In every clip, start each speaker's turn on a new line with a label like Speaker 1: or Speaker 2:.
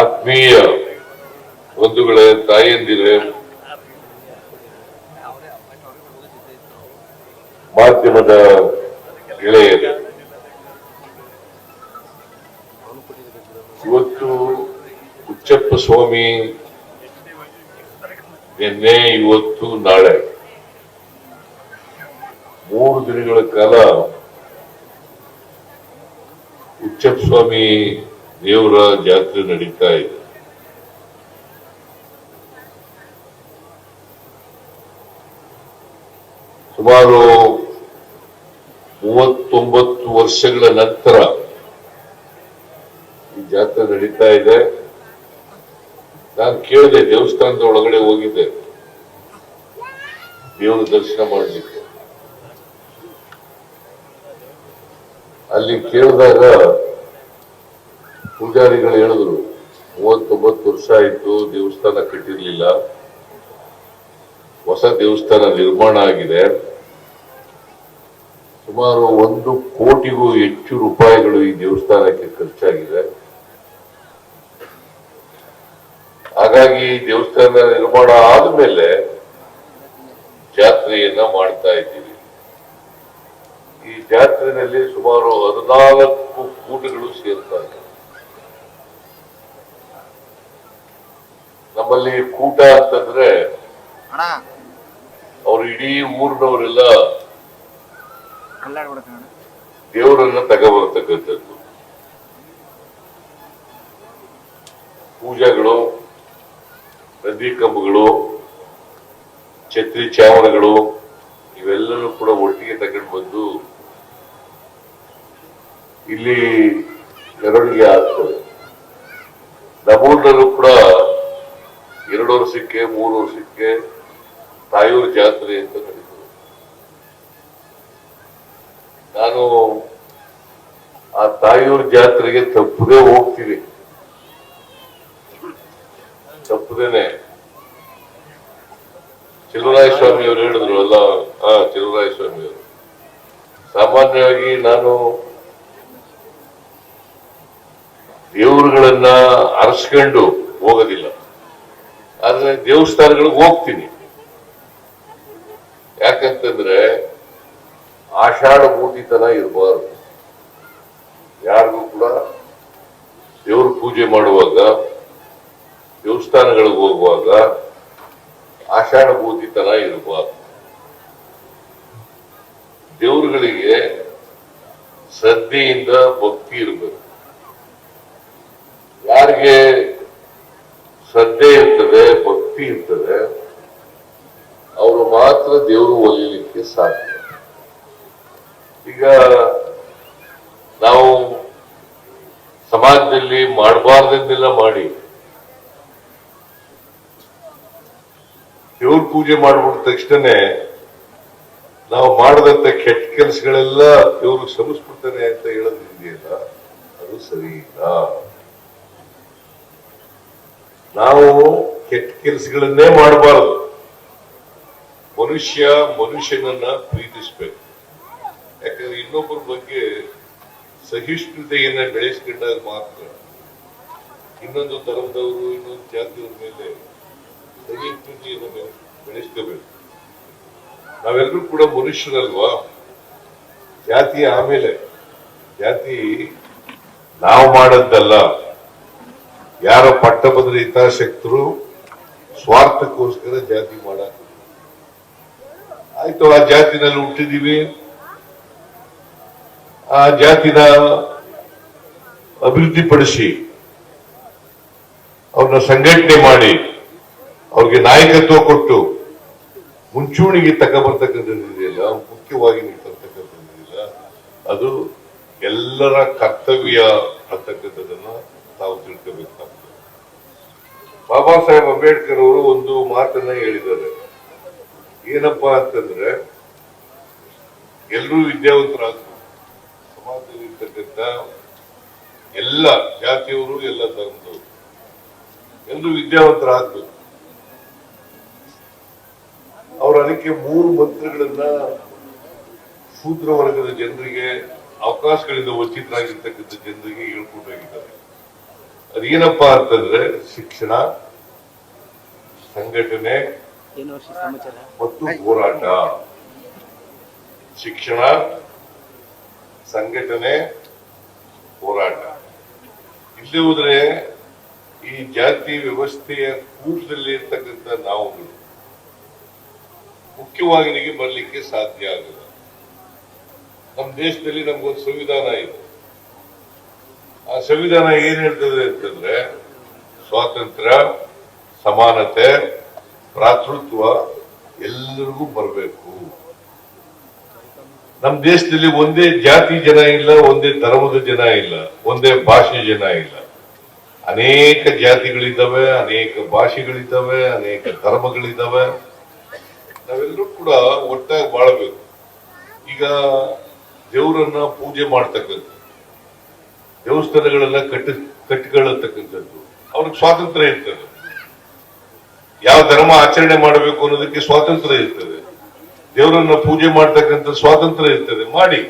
Speaker 1: ಆತ್ಮೀಯ ಬಂಧುಗಳೇ, ತಾಯಂದಿರೇ, ಮಾಧ್ಯಮದ ಗೆಳೆಯರೇ, ಇವತ್ತು ಉಚ್ಚಪ್ಪ ಸ್ವಾಮಿ ನಿನ್ನೆ, ಇವತ್ತು, ನಾಳೆ. ಮೂರು ದಿನಗಳ ಕಾಲ ಉಚ್ಚಪ್ಪ ಸ್ವಾಮಿ ದೇವರ ಜಾತ್ರೆ ನಡೀತಾ ಇದೆ. ಸುಮಾರು ಮೂವತ್ತೊಂಬತ್ತು ವರ್ಷಗಳ ನಂತರ ಈ ಜಾತ್ರೆ ನಡೀತಾ ಇದೆ. ನಾನು ಕೇಳಿದೆ, ದೇವಸ್ಥಾನದ ಒಳಗಡೆ ಹೋಗಿದ್ದೆ. ದೇವರ ದರ್ಶನ ಮಾಡಲಿಕ್ಕೆ. ಅಲ್ಲಿ ಕೇಳಿದಾಗ ಪೂಜಾರಿಗಳು ಹೇಳಿದ್ರು, ಮೂವತ್ತೊಂಬತ್ತು ವರ್ಷ ಆಯ್ತು ದೇವಸ್ಥಾನ ಕಟ್ಟಿರ್ಲಿಲ್ಲ. ಹೊಸ ದೇವಸ್ಥಾನ ನಿರ್ಮಾಣ ಆಗಿದೆ. ಸುಮಾರು ಒಂದು ಕೋಟಿಗೂ ಹೆಚ್ಚು ರೂಪಾಯಿಗಳು ಈ ದೇವಸ್ಥಾನಕ್ಕೆ ಖರ್ಚಾಗಿದೆ. ಹಾಗಾಗಿ ದೇವಸ್ಥಾನ ನಿರ್ಮಾಣ ಆದಮೇಲೆ ಜಾತ್ರೆಯನ್ನ ಮಾಡ್ತಾ ಇದ್ದೀವಿ. ಈ ಜಾತ್ರೆಯಲ್ಲಿ ಸುಮಾರು ಹದಿನಾಲ್ಕು ಕೂಟಗಳು ಸೇರ್ತಾ ನಮ್ಮಲ್ಲಿ ಕೂಟ ಅಂತಂದ್ರೆ ಅವ್ರು ಇಡೀ ಊರಿನವರೆಲ್ಲ ದೇವರನ್ನ ತಗೋಬರ್ತಕ್ಕಂಥದ್ದು. ಪೂಜೆಗಳು ನದಿ ಕಂಬಗಳು ಛತ್ರಿ ಚಾವಣಗಳು ಇವೆಲ್ಲನೂ ಕೂಡ ಒಟ್ಟಿಗೆ ತಗೊಂಡು ಬಂದು ಇಲ್ಲಿ ಮೆರವಣಿಗೆ ಆಗ್ತದೆ. ನಮ್ಮೂರಿನಲ್ಲೂ ಕೂಡ ಎರಡು ವರ್ಷಕ್ಕೆ, ಮೂರು ವರ್ಷಕ್ಕೆ ತಾಯೂರು ಜಾತ್ರೆ ಅಂತ ನಡೀತದೆ ನಾನು ಆ ತಾಯೂರು ಜಾತ್ರೆಗೆ ತಪ್ಪದೇ ಹೋಗ್ತೀವಿ ತಪ್ಪದೇನೆ. ಚಿಲುರಾಯ ಸ್ವಾಮಿ ಅವರು ಹೇಳಿದ್ರು ಅಲ್ಲ ಹಾ ಚಿಲುರಾಯ ಸ್ವಾಮಿ ಅವರು ಸಾಮಾನ್ಯವಾಗಿ ನಾನು ದೇವರುಗಳನ್ನ ಅರಸ್ಕೊಂಡು ದೇವಸ್ಥಾನಗಳಿಗೆ ಹೋಗ್ತೀನಿ. ಯಾಕಂತಂದ್ರೆ ಆಷಾಢ ಮೂರ್ತಿತನ ಇರಬಾರದು. ಯಾರಿಗೂ ಕೂಡ ದೇವ್ರ ಪೂಜೆ ಮಾಡುವಾಗ, ದೇವಸ್ಥಾನಗಳಿಗೆ ಹೋಗುವಾಗ ಆಷಾಢ ಮೂರ್ತಿತನ ಇರಬಾರದು. ದೇವರುಗಳಿಗೆ ಶ್ರದ್ಧೆಯಿಂದ ಭಕ್ತಿ ಇರಬೇಕು. ಯಾರಿಗೆ ಶ್ರದ್ಧೆ ಇರ್ತದೆ, ಭಕ್ತಿ ಇರ್ತದೆ, ಅವರು ಮಾತ್ರ ದೇವರು ಒಲಿಯಲಿಕ್ಕೆ ಸಾಧ್ಯ. ಈಗ ನಾವು ಸಮಾಜದಲ್ಲಿ ಮಾಡಬಾರ್ದನ್ನೆಲ್ಲ ಮಾಡಿ, ದೇವ್ರ ಪೂಜೆ ಮಾಡ್ಬಿಟ್ಟ ತಕ್ಷಣನೇ ನಾವು ಮಾಡದಂತ ಕೆಟ್ಟ ಕೆಲಸಗಳೆಲ್ಲ ದೇವ್ರು ಶ್ರಮಿಸ್ಬಿಡ್ತಾನೆ ಅಂತ ಹೇಳೋದಿದೆಯಲ್ಲ ಅದು ಸರಿ ಇಲ್ಲ ನಾವು ಕೆಟ್ಟ ಕೆಲಸಗಳನ್ನೇ ಮಾಡಬಾರದು. ಮನುಷ್ಯ ಮನುಷ್ಯನನ್ನ ಪ್ರೀತಿಸ್ಬೇಕು. ಯಾಕಂದ್ರೆ ಇನ್ನೊಬ್ಬರ ಬಗ್ಗೆ ಸಹಿಷ್ಣುತೆಯನ್ನ ಬೆಳೆಸ್ಕೊಂಡಾಗ ಮಾತ್ರ ಇನ್ನೊಂದು ಧರ್ಮದವರು ಇನ್ನೊಂದು ಜಾತಿಯವ್ರ ಮೇಲೆ ಸಹಿಷ್ಣುತೆಯನ್ನು ಬೆಳೆ- ಬೆಳೆಸ್ಕೋಬೇಕು. ನಾವೆಲ್ಲರೂ ಕೂಡ ಮನುಷ್ಯರಲ್ವಾ? ಜಾತಿ ಆಮೇಲೆ, ಜಾತಿ ನಾವು ಮಾಡದ್ದಲ್ಲ. ಯಾರ ಪಟ್ಟಭದ್ರ ಹಿತಾಸಕ್ತರು ಸ್ವಾರ್ಥಕ್ಕೋಸ್ಕರ ಜಾತಿ ಮಾಡ ಆಯ್ತು, ಆ ಜಾತಿನಲ್ಲಿ ಹುಟ್ಟಿದೀವಿ. ಆ ಜಾತಿನ ಅಭಿವೃದ್ಧಿಪಡಿಸಿ, ಅವ್ರನ್ನ ಸಂಘಟನೆ ಮಾಡಿ, ಅವ್ರಿಗೆ ನಾಯಕತ್ವ ಕೊಟ್ಟು, ಮುಂಚೂಣಿಗೆ ತಗೊಬರ್ತಕ್ಕಂಥದ್ದಿದೆಯಲ್ಲ ಮುಖ್ಯವಾಗಿ ನೀವು ಅದು ಎಲ್ಲರ ಕರ್ತವ್ಯ ಅಂತಕ್ಕಂಥದ್ದನ್ನ ತಾವು ತಿಳ್ಕೋಬೇಕಾಗ್ತದೆ ಬಾಬಾ ಸಾಹೇಬ್ ಅಂಬೇಡ್ಕರ್ ಅವರು ಒಂದು ಮಾತನ್ನ ಹೇಳಿದ್ದಾರೆ. ಏನಪ್ಪಾ ಅಂತಂದ್ರೆ ಎಲ್ಲರೂ ವಿದ್ಯಾವಂತರಾದ್ರು ಸಮಾಜದಲ್ಲಿ ಇರ್ತಕ್ಕಂಥ ಎಲ್ಲ ಜಾತಿಯವರು ಎಲ್ಲ ಧರ್ಮದವರು. ಎಲ್ಲರೂ ವಿದ್ಯಾವಂತರಾದ್ರು ಅವರು ಅದಕ್ಕೆ ಮೂರು ಮಂತ್ರಗಳನ್ನ ಶೂದ್ರ ವರ್ಗದ ಜನರಿಗೆ, ಅವಕಾಶಗಳಿಂದ ವಂಚಿತರಾಗಿರ್ತಕ್ಕಂಥ ಜನರಿಗೆ ಹೇಳ್ಕೊಬೇಕಾಗಿದ್ದಾರೆ ಅದೇನಪ್ಪಾ ಅಂತಂದ್ರೆ ಶಿಕ್ಷಣ ಸಂಘಟನೆ ಮತ್ತು ಹೋರಾಟ. ಶಿಕ್ಷಣ ಸಂಘಟನೆ ಹೋರಾಟ. ಇಲ್ಲಿ ಹೋದ್ರೆ ಈ ಜಾತಿ ವ್ಯವಸ್ಥೆಯ ಕೂಟದಲ್ಲಿ ಇರ್ತಕ್ಕಂಥ ನಾವುಗಳು ಮುಖ್ಯವಾಹಿನಿಗೆ ಬರಲಿಕ್ಕೆ ಸಾಧ್ಯ ಆಗಲ್ಲ. ನಮ್ಮ ದೇಶದಲ್ಲಿ ನಮ್ಗೊಂದು ಸಂವಿಧಾನ ಇದೆ. ಆ ಸಂವಿಧಾನ ಏನ್ ಹೇಳ್ತದೆ ಅಂತಂದ್ರೆ ಸ್ವಾತಂತ್ರ್ಯ, ಸಮಾನತೆ ಭ್ರಾತೃತ್ವ ಎಲ್ಲರಿಗೂ ಬರಬೇಕು. ನಮ್ಮ ದೇಶದಲ್ಲಿ ಒಂದೇ ಜಾತಿ ಜನ ಇಲ್ಲ, ಒಂದೇ ಧರ್ಮದ ಜನ ಇಲ್ಲ, ಒಂದೇ ಭಾಷೆ ಜನ ಇಲ್ಲ. ಅನೇಕ ಜಾತಿಗಳಿದ್ದಾವೆ, ಅನೇಕ ಭಾಷೆಗಳಿದ್ದಾವೆ, ಅನೇಕ ಧರ್ಮಗಳಿದ್ದಾವೆ. ನಾವೆಲ್ಲರೂ ಕೂಡ ಒಟ್ಟಾಗಿ ಬಾಳಬೇಕು. ಈಗ ದೇವರನ್ನ ಪೂಜೆ ಮಾಡ್ತಕ್ಕಂಥ ದೇವಸ್ಥಾನಗಳನ್ನ ಕಟ್ಟಿ, ಕಟ್ಟಿಕೊಳ್ಳತಕ್ಕಂಥದ್ದು. ಅವ್ರಿಗೆ ಸ್ವಾತಂತ್ರ್ಯ ಇರ್ತದೆ. ಯಾವ ಧರ್ಮ ಆಚರಣೆ ಮಾಡಬೇಕು ಅನ್ನೋದಕ್ಕೆ ಸ್ವಾತಂತ್ರ್ಯ ಇರ್ತದೆ. ದೇವರನ್ನ ಪೂಜೆ ಮಾಡ್ತಕ್ಕಂಥ ಸ್ವಾತಂತ್ರ್ಯ ಇರ್ತದೆ. ಮಾಡಿ.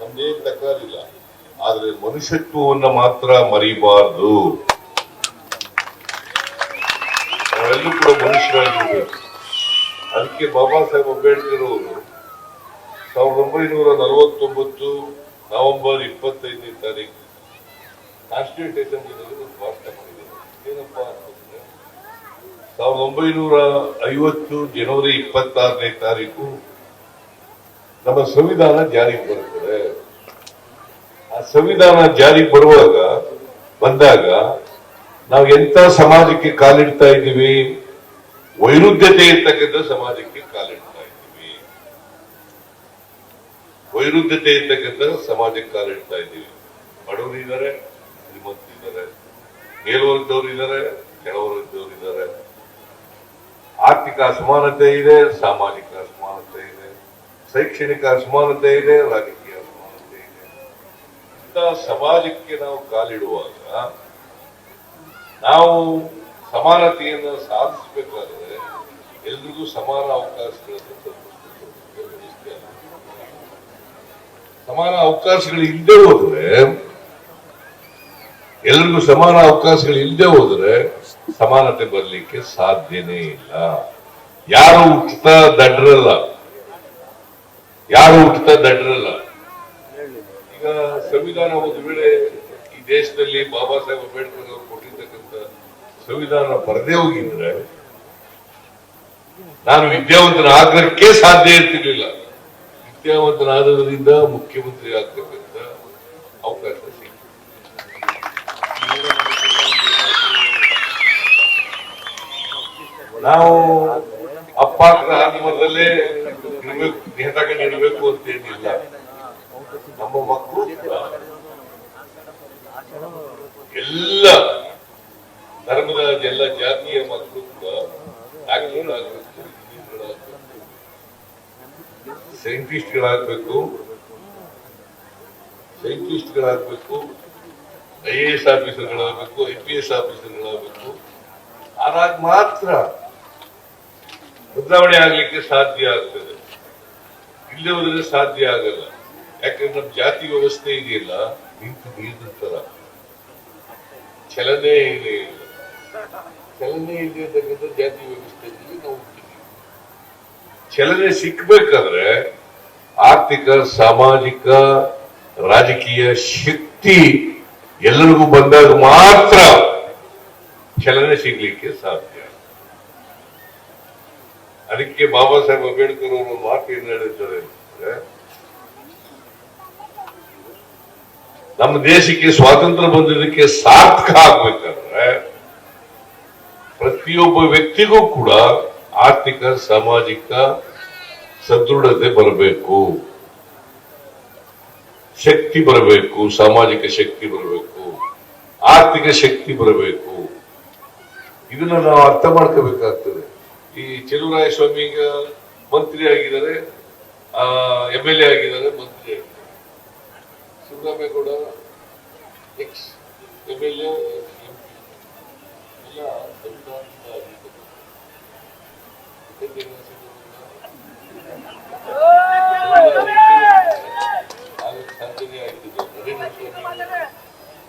Speaker 1: ನಮ್ದೇನ್ ತಕರಾರಿಲ್ಲ ಆದ್ರೆ ಮನುಷ್ಯತ್ವವನ್ನ ಮಾತ್ರ ಮರಿಬಾರ್ದು. ನಾವೆಲ್ಲೂ ಕೂಡ ಮನುಷ್ಯರಾಗಿರ್ಬೇಕು. ಅದಕ್ಕೆ ಬಾಬಾ ಸಾಹೇಬ್ ಅಂಬೇಡ್ಕರ್ ಅವರು ಸಾವಿರದ ಒಂಬೈನೂರ ನಲವತ್ತೊಂಬತ್ತು ನವೆಂಬರ್ ಇಪ್ಪತ್ತೈದನೇ ತಾರೀಕು ಕಾನ್ಸ್ಟಿಟ್ಯೂಷನ್ ಟೇಷನ್ ಒಂದು ಭಾಷಣ ಏನಪ್ಪಾ ಅಂತಂದ್ರೆ, ಸಾವಿರದ ಒಂಬೈನೂರ ಐವತ್ತು ಜನವರಿ ಇಪ್ಪತ್ತಾರನೇ ತಾರೀಕು ನಮ್ಮ ಸಂವಿಧಾನ ಜಾರಿಗೆ ಬರುತ್ತದೆ ಆ ಸಂವಿಧಾನ ಜಾರಿಗೆ ಬರುವಾಗ, ಬಂದಾಗ ನಾವು ಎಂತ ಸಮಾಜಕ್ಕೆ ಕಾಲಿಡ್ತಾ ಇದ್ದೀವಿ? ವೈರುಧ್ಯತೆ ಇರ್ತಕ್ಕಂಥ ಸಮಾಜಕ್ಕೆ ಕಾಲಿಡ್ತಾ ಇದ್ದೀವಿ. ವೈರುಧ್ಯತೆ ಇರ್ತಕ್ಕಂಥ ಸಮಾಜಕ್ಕೆ ಕಾಲಿಡ್ತಾ ಇದ್ದೀವಿ. ಬಡವರಿದ್ದಾರೆ ಮೇಲ್ವರ್ಗದವರು ಇದ್ದಾರೆ ಕೆಳವರ್ಗದವರು ಇದ್ದಾರೆ ಆರ್ಥಿಕ ಅಸಮಾನತೆ ಇದೆ, ಸಾಮಾಜಿಕ ಅಸಮಾನತೆ ಇದೆ, ಶೈಕ್ಷಣಿಕ ಅಸಮಾನತೆ ಇದೆ, ರಾಜಕೀಯ ಅಸಮಾನತೆ ಇದೆ. ಇಂಥ ಸಮಾಜಕ್ಕೆ ನಾವು ಕಾಲಿಡುವಾಗ, ನಾವು ಸಮಾನತೆಯನ್ನು ಸಾಧಿಸಬೇಕಾದ್ರೆ ಎಲ್ರಿಗೂ ಸಮಾನ ಅವಕಾಶಗಳನ್ನು ಸಮಾನ ಅವಕಾಶಗಳು ಇಲ್ಲದೆ ಹೋದ್ರೆ ಎಲ್ರಿಗೂ ಸಮಾನ ಅವಕಾಶಗಳು ಇಲ್ಲದೆ ಹೋದ್ರೆ ಸಮಾನತೆ ಬರಲಿಕ್ಕೆ ಸಾಧ್ಯನೇ ಇಲ್ಲ. ಯಾರು ಹುಟ್ಟುತ್ತಾ ದಡ್ರಲ್ಲ? ಯಾರು ಹುಟ್ಟುತ್ತಾ ದಡ್ರಲ್ಲ? ಈಗ ಸಂವಿಧಾನ ಒಂದು ವೇಳೆ ಈ ದೇಶದಲ್ಲಿ ಬಾಬಾ ಸಾಹೇಬ್ ಅಂಬೇಡ್ಕರ್ ಅವರು ಕೊಟ್ಟಿರ್ತಕ್ಕಂಥ ಸಂವಿಧಾನ ಬರದೇ ಹೋಗಿದ್ರೆ ನಾನು ವಿದ್ಯಾವಂತನ ಆಗ್ರಹಕ್ಕೆ ಸಾಧ್ಯ ಇರ್ತಿರ್ಲಿಲ್ಲ. ವಿದ್ಯಾವಂತನಾದದ್ರಿಂದ ಮುಖ್ಯಮಂತ್ರಿ ಆಗ್ತಕ್ಕಂಥ ಅವಕಾಶ ನಾವು ಅಪ್ಪ ಇರ್ಬೇಕು ನೇತಾಕೊಂಡು ಇರಬೇಕು ಅಂತ ಏನಿಲ್ಲ ನಮ್ಮ ಮಕ್ಕಳು ಎಲ್ಲ ಧರ್ಮದ ಎಲ್ಲ ಜಾತಿಯ ಮಕ್ಕಳು ಕೂಡ ಗಳಾಗಬೇಕು ಸೈಂಟಿಸ್ಟ್ಗಳಾಗಬೇಕು ಸೈಂಟಿಸ್ಟ್ಗಳಾಗಬೇಕು ಐ ಎ ಎಸ್ ಆಫೀಸರ್ಗಳಾಗಬೇಕು ಐ ಪಿ ಎಸ್ ಆಫೀಸರ್ಗಳಾಗಬೇಕು ಆದಾಗ ಮಾತ್ರ ಬದಲಾವಣೆ ಆಗ್ಲಿಕ್ಕೆ ಸಾಧ್ಯ ಆಗ್ತದೆ. ಇಲ್ಲೇ ಹೋದ್ರೆ ಸಾಧ್ಯ ಆಗಲ್ಲ. ಯಾಕಂದ್ರೆ ನಮ್ಮ ಜಾತಿ ವ್ಯವಸ್ಥೆ ಇದೆಯಲ್ಲ ನಿಂತು ನೀರಿನ ಚಲನೆ ಇಲ್ಲ ಚಲನೆ ಇದೆ ಅಂತಕ್ಕಂಥ ಜಾತಿ ವ್ಯವಸ್ಥೆಯಲ್ಲಿ ನಾವು ಚಲನೆ ಸಿಕ್ಬೇಕಾದ್ರೆ ಆರ್ಥಿಕ, ಸಾಮಾಜಿಕ, ರಾಜಕೀಯ ಶಕ್ತಿ ಎಲ್ಲರಿಗೂ ಬಂದಾಗ ಮಾತ್ರ ಚಲನೆ ಸಿಗ್ಲಿಕ್ಕೆ ಸಾಧ್ಯ. ಅದಕ್ಕೆ ಬಾಬಾ ಸಾಹೇಬ್ ಅಂಬೇಡ್ಕರ್ ಅವರು ಮಾತು ಏನ್ ಹೇಳಿದ್ದಾರೆ ಅಂತಂದ್ರೆ, ನಮ್ಮ ದೇಶಕ್ಕೆ ಸ್ವಾತಂತ್ರ್ಯ ಬಂದಿದ್ದಕ್ಕೆ ಸಾರ್ಥಕ ಆಗ್ಬೇಕಾದ್ರೆ, ಪ್ರತಿಯೊಬ್ಬ ವ್ಯಕ್ತಿಗೂ ಕೂಡ ಆರ್ಥಿಕ, ಸಾಮಾಜಿಕ ಸದೃಢತೆ ಬರಬೇಕು. ಶಕ್ತಿ ಬರಬೇಕು, ಸಾಮಾಜಿಕ ಶಕ್ತಿ ಬರಬೇಕು, ಆರ್ಥಿಕ ಶಕ್ತಿ ಬರಬೇಕು. ಇದನ್ನ ನಾವು ಅರ್ಥ ಮಾಡ್ಕೋಬೇಕಾಗ್ತದೆ. ಈ ಚೆಲುವರಾಯ ಸ್ವಾಮಿ ಈಗ ಮಂತ್ರಿ ಆಗಿದ್ದಾರೆ ಎಂ ಎಲ್ ಎ ಆಗಿದ್ದಾರೆ ಮಂತ್ರಿ ಆಗಿದ್ದಾರೆ Siddaramegowda ex M L A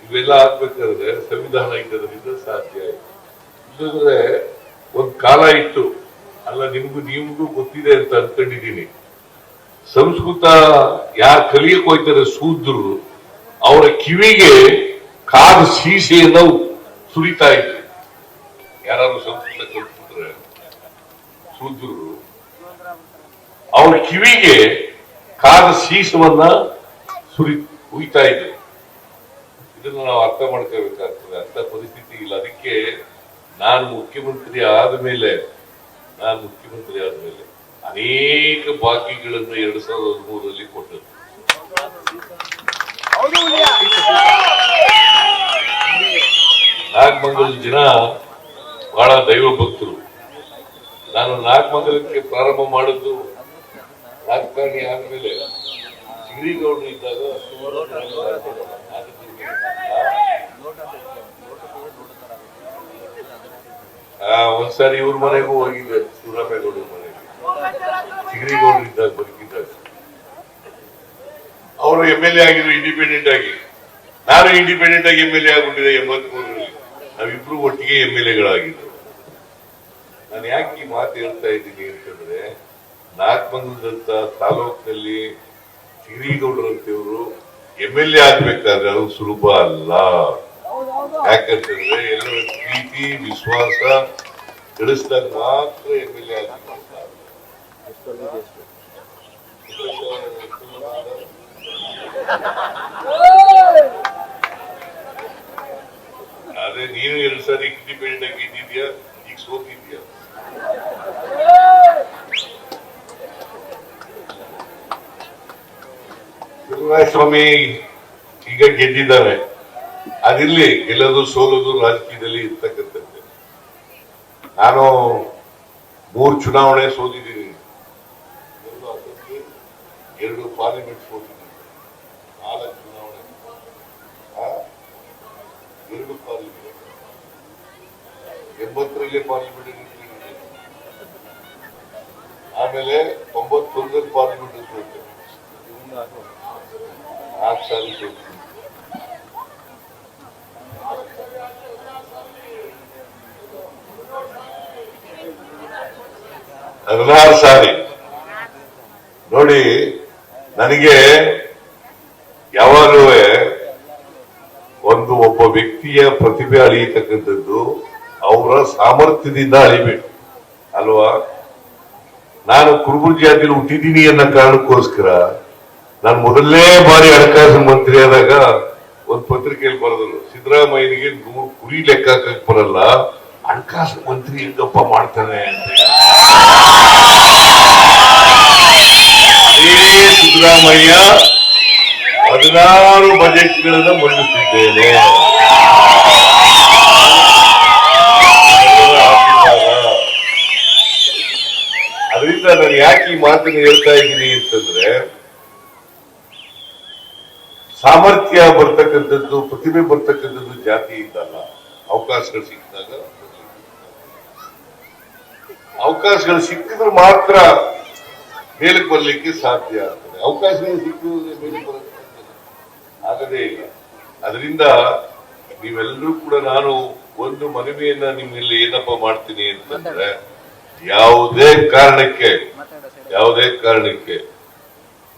Speaker 1: ಇವೆಲ್ಲ ಆಗ್ಬೇಕಾದ್ರೆ ಸಂವಿಧಾನ ಇದ್ದದ್ರಿಂದ ಸಾಧ್ಯ ಆಯ್ತು. ಇಲ್ಲದ್ರೆ ಒಂದು ಕಾಲ ಇತ್ತು. ಅಲ್ಲ, ನಿಮ್ಗೂ ನಿಮ್ಗೂ ಗೊತ್ತಿದೆ ಅಂತ ಅನ್ಕೊಂಡಿದೀನಿ ಸಂಸ್ಕೃತ ಯಾರು ಕಲಿಯಕ್ ಹೋಯ್ತಾರೆ ಸೂದ್ರು ಅವರ ಕಿವಿಗೆ ಕಾದ ಸೀಸೆಯನ್ನು ಸುರಿತಾ ಇದ್ರು ಯಾರು ಸಂಸ್ಕೃತ ಕಲ್ಪಿದ್ರೆ ಸೂದ್ರು ಅವ್ರ ಕಿವಿಗೆ ಕಾದ ಸೀಸವನ್ನ ಸುರಿ ಉಯ್ತಾ ಇದ್ರು. ಇದನ್ನ ನಾವು ಅರ್ಥ ಮಾಡ್ಕೋಬೇಕಾಗ್ತದೆ. ಅಂತ ಪರಿಸ್ಥಿತಿ ಇಲ್ಲ. ಅದಕ್ಕೆ ನಾನು ಮುಖ್ಯಮಂತ್ರಿ ಆದ ಮೇಲೆ ನಾನು ಮುಖ್ಯಮಂತ್ರಿ ಆದ್ಮೇಲೆ ಅನೇಕ ಬಾಕಿಗಳನ್ನು ಎರಡ್ ಸಾವಿರದ ಹದಿಮೂರರಲ್ಲಿ ಕೊಟ್ಟದ್ದು ನಾಗಮಂಗಲ ಜನ ಬಹಳ ದೈವ ಭಕ್ತರು. ನಾನು ನಾಗಮಂಗಲಕ್ಕೆ ಪ್ರಾರಂಭ ಮಾಡಿದ್ದು ರಾಜಕಾರಣಿ ಆದ್ಮೇಲೆ. ಸಿರಿಗೌಡರು ಇದ್ದಾಗ ಒಂದ್ಸಾರಿ ಇವ್ರ ಮನೆಗೂ ಹೋಗಿದ್ದೆ ಸೂರಪ್ಪೇಗೌಡರ ಮನೆಗೆ. ಚಿಗರಿಗೌಡರು ಇದ್ದಾಗ ಬದುಕಿದ್ದಾಗ ಅವರು ಎಂ ಎಲ್ ಎ ಆಗಿದ್ರು ಇಂಡಿಪೆಂಡೆಂಟ್ ಆಗಿ. ನಾನು ಇಂಡಿಪೆಂಡೆಂಟ್ ಆಗಿ ಎಂ ಎಲ್ ಎ ಆಗ್ಬಿಟ್ಟಿದೆ ಎಂಬತ್ ಮೂರರಲ್ಲಿ ನಾವಿಬ್ರು ಒಟ್ಟಿಗೆ ಎಂ ಎಲ್ ಎಗಳಾಗಿದ್ರು ನಾನು ಯಾಕೆ ಈ ಮಾತು ಹೇಳ್ತಾ ಇದ್ದೀನಿ ಅಂತಂದ್ರೆ ನಾಗಮಂಗಲದಂತ ತಾಲೂಕಿನಲ್ಲಿ ಚಿಗರಿಗೌಡರಂತೆಯವರು ಎಂ ಎಲ್ ಎ ಆಗ್ಬೇಕಾದ್ರೆ ಅದು ಸುಲಭ ಅಲ್ಲ. ಯಾಕಂತಂದ್ರೆ ಎಲ್ಲರ ಪ್ರೀತಿ, ವಿಶ್ವಾಸ ಗಳಿಸಿದಾಗ ಮಾತ್ರ ಎಂ ಎಲ್ ಎ ಅದೇ ನೀನು ಎರಡು ಸಾರಿ ಇಂಡಿಪೆಂಡೆಂಟ್ ಆಗಿ ಇದ್ದಿದ್ಯಾ? ಈಗ ಸೋತಿದ್ಯಾ? ಸ್ವಾಮಿ, ಈಗ ಗೆದ್ದಿದ್ದಾರೆ. ಅದಿರ್ಲಿ ಗೆಲ್ಲೋದು ಸೋಲೋದು ರಾಜಕೀಯದಲ್ಲಿ ಇರ್ತಕ್ಕಂಥದ್ದು. ನಾನು ಮೂರು ಚುನಾವಣೆ ಸೋತಿದ್ದೀನಿ. ಎರಡು ಪಾರ್ಲಿಮೆಂಟ್ ಸೋತಿದ್ದೀನಿ. ನಾಲ್ಕು ಚುನಾವಣೆ? ಎರಡು ಪಾರ್ಲಿಮೆಂಟ್ ಎಂಬತ್ತರಲ್ಲಿ ಪಾರ್ಲಿಮೆಂಟ್. ಆಮೇಲೆ ತೊಂಬತ್ತೊಂದರಲ್ಲಿ ಪಾರ್ಲಿಮೆಂಟ್ ಸೋತೆ. ನಾಲ್ಕು ಸಾರಿ ಸೋತಿದ್ದೀನಿ. ಹದಿನಾರು ಸಾರಿ. ನೋಡಿ, ನನಗೆ ಯಾವಾಗಲೂ ಒಂದು ಒಬ್ಬ ವ್ಯಕ್ತಿಯ ಪ್ರತಿಭೆ ಅಳಿಯತಕ್ಕಂಥದ್ದು ಅವರ ಸಾಮರ್ಥ್ಯದಿಂದ ಅಳಿಬೇಕು. ಅಲ್ವಾ? ನಾನು ಕುರುಬುರ್ ಜಾತಿಯಲ್ಲಿ ಹುಟ್ಟಿದ್ದೀನಿ ಅನ್ನೋ ಕಾರಣಕ್ಕೋಸ್ಕರ ನಾನು ಮೊದಲನೇ ಬಾರಿ ಹಣಕಾಸು ಮಂತ್ರಿ ಆದಾಗ ಒಂದು ಪತ್ರಿಕೆಯಲ್ಲಿ ಬರೆದ್ರು ಸಿದ್ದರಾಮಯ್ಯನಿಗೆ ಕುರಿ ಲೆಕ್ಕ ಹಾಕಕ್ ಬರಲ್ಲ ಹಣಕಾಸು ಮಂತ್ರಿ ಹೆಂಗಪ್ಪ ಮಾಡ್ತಾನೆ ಅಂತ ಅದೇ ಸಿದ್ದರಾಮಯ್ಯ ಹದಿನಾರು ಬಜೆಟ್ಗಳನ್ನು ಮಂಡಿಸಿದ್ದೇನೆ. ಅದರಿಂದ ನಾನು ಯಾಕೆ ಈ ಮಾತನ್ನು ಹೇಳ್ತಾ ಇದ್ದೀನಿ ಅಂತಂದ್ರೆ, ಸಾಮರ್ಥ್ಯ ಬರ್ತಕ್ಕಂಥದ್ದು ಪ್ರತಿಭೆ ಬರ್ತಕ್ಕಂಥದ್ದು ಜಾತಿ ಇದ್ದಲ್ಲ ಅವಕಾಶಗಳು ಸಿಕ್ಕಿದಾಗ, ಅವಕಾಶಗಳು ಸಿಕ್ಕಿದ್ರೆ ಮಾತ್ರ ಮೇಲಕ್ಕೆ ಬರಲಿಕ್ಕೆ ಸಾಧ್ಯ ಆಗ್ತದೆ. ಅವಕಾಶವೇ ಸಿಕ್ಕುವುದೇ ಬರಕ್ಕೆ ಆಗದೇ ಇಲ್ಲ. ಅದರಿಂದ ನೀವೆಲ್ಲರೂ ಕೂಡ ನಾನು ಒಂದು ಮನವಿಯನ್ನ ನಿಮ್ಮಲ್ಲಿ ಏನಪ್ಪ ಮಾಡ್ತೀನಿ ಅಂತಂದ್ರೆ, ಯಾವುದೇ ಕಾರಣಕ್ಕೆ ಯಾವುದೇ ಕಾರಣಕ್ಕೆ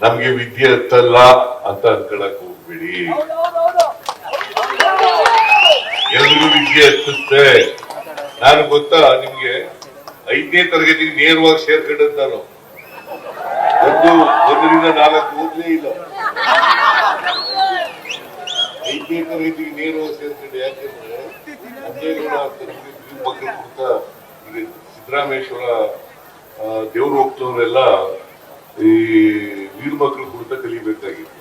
Speaker 1: ನಮ್ಗೆ ವಿದ್ಯೆ ಹತ್ತಲ್ಲ ಅಂತ ಅನ್ಕೊಳಕ್ ಹೋಗ್ಬೇಡಿ. ಎಲ್ರಿಗೂ ವಿದ್ಯೆ ಹತ್ತುತ್ತೆ. ನಾನು ಗೊತ್ತಾ ನಿಮ್ಗೆ ಐದನೇ ತರಗತಿಗೆ ನೇರವಾಗಿ ಸೇರ್ಕೊಂಡಂತಾನು ಒಂದು ಒಂದರಿಂದ ನಾಲ್ಕು ಓದ್ಲೇ ಇಲ್ಲ. ಐದನೇ ರೈತಿಗೆ ನೀರು ಸೇರ್ಕೊಂಡು ಯಾಕೆಂದ್ರೆ ಮಕ್ಕಳು ಸಿದ್ದರಾಮೇಶ್ವರ ದೇವ್ರು ಹೋಗ್ತವ್ರೆಲ್ಲ ಈ ವೀರ್ ಮಕ್ಕಳು ಕುರಿತ ಕಲಿಬೇಕಾಗಿತ್ತು.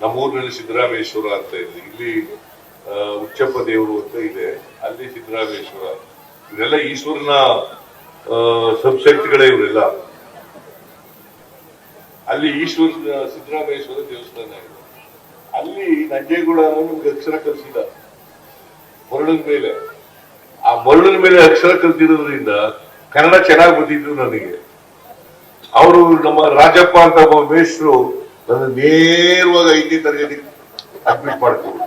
Speaker 1: ನಮ್ಮ ಊರಿನಲ್ಲಿ ಸಿದ್ದರಾಮೇಶ್ವರ ಅಂತ ಇದೆ. ಇಲ್ಲಿ ಉಚ್ಚಪ್ಪ ದೇವರು ಅಂತ ಇದೆ. ಅಲ್ಲಿ ಸಿದ್ದರಾಮೇಶ್ವರ. ಇವರೆಲ್ಲ ಈಶ್ವರನ ಸಬ್ಸೆಕ್ಟ್ಗಳೇ ಇವರೆಲ್ಲ. ಅಲ್ಲಿ ಈಶ್ವರ ಸಿದ್ದರಾಮೇಶ್ವರ ದೇವಸ್ಥಾನ ಇದೆ. ಅಲ್ಲಿ ನಂಜೇಗೌಡ ನಮ್ಗೆ ಅಕ್ಷರ ಕಲಿಸಿದ. ಮರಳಿನ ಮೇಲೆ. ಆ ಮರಳಿನ ಮೇಲೆ ಅಕ್ಷರ ಕಲ್ತಿರೋದ್ರಿಂದ ಕನ್ನಡ ಚೆನ್ನಾಗಿ ಬಂದಿದ್ದು ನನಗೆ. ಅವರು ನಮ್ಮ ರಾಜಪ್ಪ ಅಂತ ಒಬ್ಬ ನನ್ನ ನೇರವಾಗಿ ಐದನೇ ತರಗತಿ ಅಡ್ಮಿಟ್ ಮಾಡ್ಕೊಂಡು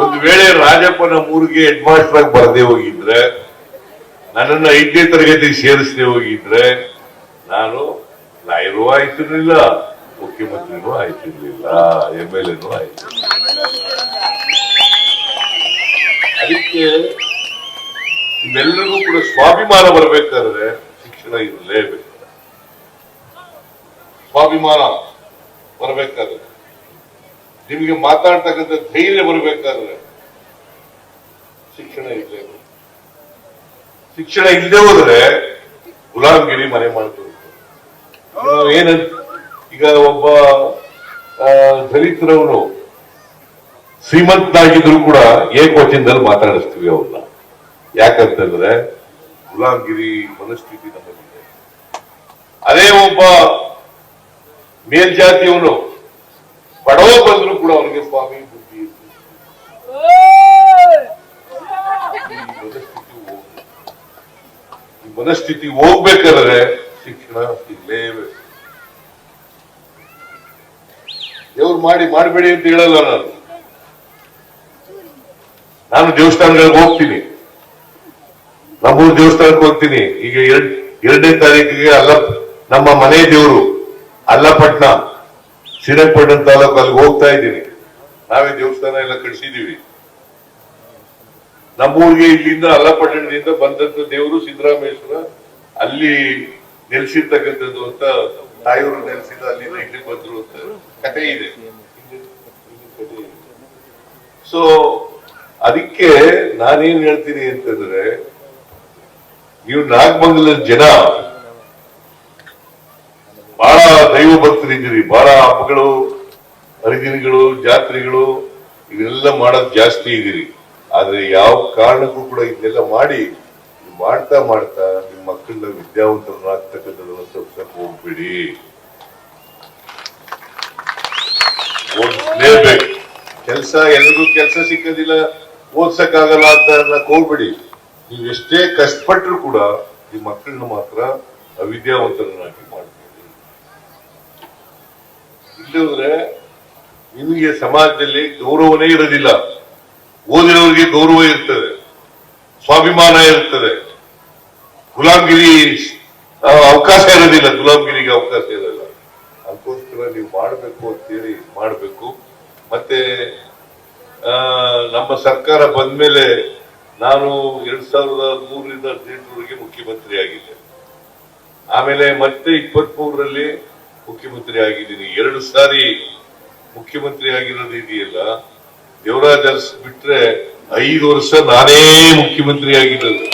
Speaker 1: ಒಂದು ವೇಳೆ ರಾಜಪ್ಪನ ಮೂರಿಗೆ ಹೆಡ್ ಮಾಸ್ಟರ್ ಆಗಿ ಬರದೇ ಹೋಗಿದ್ರೆ, ನನ್ನನ್ನು ಐದನೇ ತರಗತಿ ಸೇರಿಸದೆ ಹೋಗಿದ್ರೆ ನಾನು ಲಾಯರು ಆಯ್ತಿರ್ಲಿಲ್ಲ, ಮುಖ್ಯಮಂತ್ರಿನೂ ಆಯ್ತಿರ್ಲಿಲ್ಲ ಎಂ ಎಲ್ ಎನೂ ಆಯ್ತಿರ್ಲಿಲ್ಲ. ಅದಕ್ಕೆ ನಿಮ್ಮೆಲ್ಲರಿಗೂ ಕೂಡ ಸ್ವಾಭಿಮಾನ ಬರಬೇಕಾದ್ರೆ ಶಿಕ್ಷಣ ಇರಲೇಬೇಕು. ಸ್ವಾಭಿಮಾನ ಬರಬೇಕಾದ್ರೆ, ನಿಮಗೆ ಮಾತಾಡ್ತಕ್ಕಂಥ ಧೈರ್ಯ ಬರಬೇಕಾದ್ರೆ ಶಿಕ್ಷಣ ಇರಲೇಬೇಕು. ಶಿಕ್ಷಣ ಇಲ್ಲದೆ ಹೋದ್ರೆ ಗುಲಾಮ್ಗಿರಿ ಮನೆ ಮಾಡ್ತಾರೆ ಏನಂತ ಈಗ ಒಬ್ಬ ದಲಿತರವನು ಶ್ರೀಮಂತನಾಗಿದ್ರು ಕೂಡ ಏಕವಚನದಲ್ಲಿ ಮಾತಾಡಿಸ್ತೀವಿ ಅವ್ರನ್ನ. ಯಾಕಂತಂದ್ರೆ ಗುಲಾಮಗಿರಿ ಮನಸ್ಥಿತಿ ನಮ್ಮಲ್ಲಿದೆ. ಅದೇ ಒಬ್ಬ ಮೇಲ್ಜಾತಿಯವನು ಬಡವ ಬಂದ್ರು ಕೂಡ ಅವನಿಗೆ ಸ್ವಾಮಿ ಬುದ್ಧಿ ಮನಸ್ಥಿತಿ ಹೋಗ್ಬೇಕಾದ್ರೆ ಶಿಕ್ಷಣ ಇರಲೇಬೇಕು ದೇವ್ರು ಮಾಡಿ ಮಾಡಬೇಡಿ ಅಂತ ಹೇಳಲ್ಲ ನಾನು. ನಾನು ದೇವಸ್ಥಾನಗಳಿಗೆ ಹೋಗ್ತೀನಿ. ನಮ್ಮೂರು ದೇವಸ್ಥಾನಕ್ಕೆ ಹೋಗ್ತೀನಿ. ಈಗ ಎರಡ್, ಎರಡನೇ ತಾರೀಕಿಗೆ ಅಲ್ಲ, ನಮ್ಮ ಮನೆ ದೇವರು ಅಲ್ಲಪಟ್ಟಣ ಶ್ರೀರಂಗಪಟ್ಟಣ ತಾಲೂಕು ಅಲ್ಲಿ ಹೋಗ್ತಾ ಇದ್ದೀನಿ. ನಾವೇ ದೇವಸ್ಥಾನ ಎಲ್ಲ ಕಳಿಸಿದೀವಿ ನಮ್ಮೂರಿಗೆ ಇಲ್ಲಿಂದ ಅಲ್ಲಪಟ್ಟಣದಿಂದ ಬಂದಂತ ದೇವರು ಸಿದ್ದರಾಮೇಶ್ವರ. ಅಲ್ಲಿ ನೆಲೆಸಿರ್ತಕ್ಕಂಥದ್ದು ಅಂತ ತಾಯಿಯವರು ನೆಲೆಸಿದ ಅಲ್ಲಿ ಇಲ್ಲಿ ಬಂದ್ರು ಅಂತ ಕಥೆ ಇದೆ. ಸೊ ಅದಕ್ಕೆ ನಾನೇನ್ ಹೇಳ್ತೀನಿ ಅಂತಂದ್ರೆ, ನೀವು ನಾಗಮಂಗಲ ಜನ ಬಹಳ ದೈವ ಭಕ್ತರಿದ್ದೀರಿ ಬಹಳ ಹಬ್ಬಗಳು, ಹರಿದಿನಗಳು, ಜಾತ್ರೆಗಳು, ಇವೆಲ್ಲ ಮಾಡೋದು ಜಾಸ್ತಿ ಇದ್ದೀರಿ. ಆದ್ರೆ ಯಾವ ಕಾರಣಕ್ಕೂ ಕೂಡ ಇದನ್ನೆಲ್ಲ ಮಾಡಿ, ಮಾಡ್ತಾ ಮಾಡ್ತಾ ಮಕ್ಕಳನ್ನ ತಪ್ಸಕ್ ಹೋಗ್ಬೇಡಿ ಓದಿಸ್ಲೇಬೇಕು ಕೆಲಸ, ಎಲ್ರಿಗೂ ಕೆಲಸ ಸಿಕ್ಕೋದಿಲ್ಲ, ಓದ್ಸಕ್ಕಾಗಲ್ಲ ಅಂತ ಅನ್ನಕ್ ಹೋಗ್ಬೇಡಿ ನೀವು ಎಷ್ಟೇ ಕಷ್ಟಪಟ್ಟರು ಕೂಡ ಈ ಮಕ್ಕಳನ್ನ ಮಾತ್ರ ಅವಿದ್ಯಾವಂತರನ್ನಾಗಿ ಮಾಡ್ತೀವಿ ಇಲ್ಲದ್ರೆ ನಿಮಗೆ ಸಮಾಜದಲ್ಲಿ ಗೌರವನೇ ಇರೋದಿಲ್ಲ. ಓದಿರೋರಿಗೆ ಗೌರವ ಇರ್ತದೆ. ಸ್ವಾಭಿಮಾನ ಇರ್ತದೆ. ಗುಲಾಮ್ಗಿರಿ ಗಿರಿ ಅವಕಾಶ ಇರೋದಿಲ್ಲ. ಗುಲಾಮ್ಗಿರಿಗೆ ಅವಕಾಶ ಇರೋಲ್ಲ. ಅದಕ್ಕೋಸ್ಕರ ನೀವು ಮಾಡಬೇಕು ಅಂತೇಳಿ ಮಾಡಬೇಕು. ಮತ್ತೆ ನಮ್ಮ ಸರ್ಕಾರ ಬಂದ ಮೇಲೆ ನಾನು ಎರಡ್ ಸಾವಿರದ ಮೂರರಿಂದ ಹದಿನೆಂಟರವರೆಗೆ ಮುಖ್ಯಮಂತ್ರಿ ಆಗಿದ್ದೆ ಆಮೇಲೆ ಮತ್ತೆ ಇಪ್ಪತ್ತ್ ಮೂರರಲ್ಲಿ ಮುಖ್ಯಮಂತ್ರಿ ಆಗಿದ್ದೀನಿ ಎರಡು ಸಾರಿ ಮುಖ್ಯಮಂತ್ರಿ ಆಗಿರೋದು ಇದೆಯಲ್ಲ, ದೇವರಾಜ್ ಬಿಟ್ರೆ ಐದು ವರ್ಷ ನಾನೇ ಮುಖ್ಯಮಂತ್ರಿ ಆಗಿರೋದು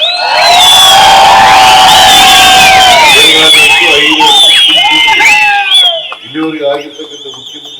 Speaker 1: ಇಲ್ಲಿವರೆಗೆ ಆಗಿರ್ತಕ್ಕಂಥ ಮುಖ್ಯಮಂತ್ರಿ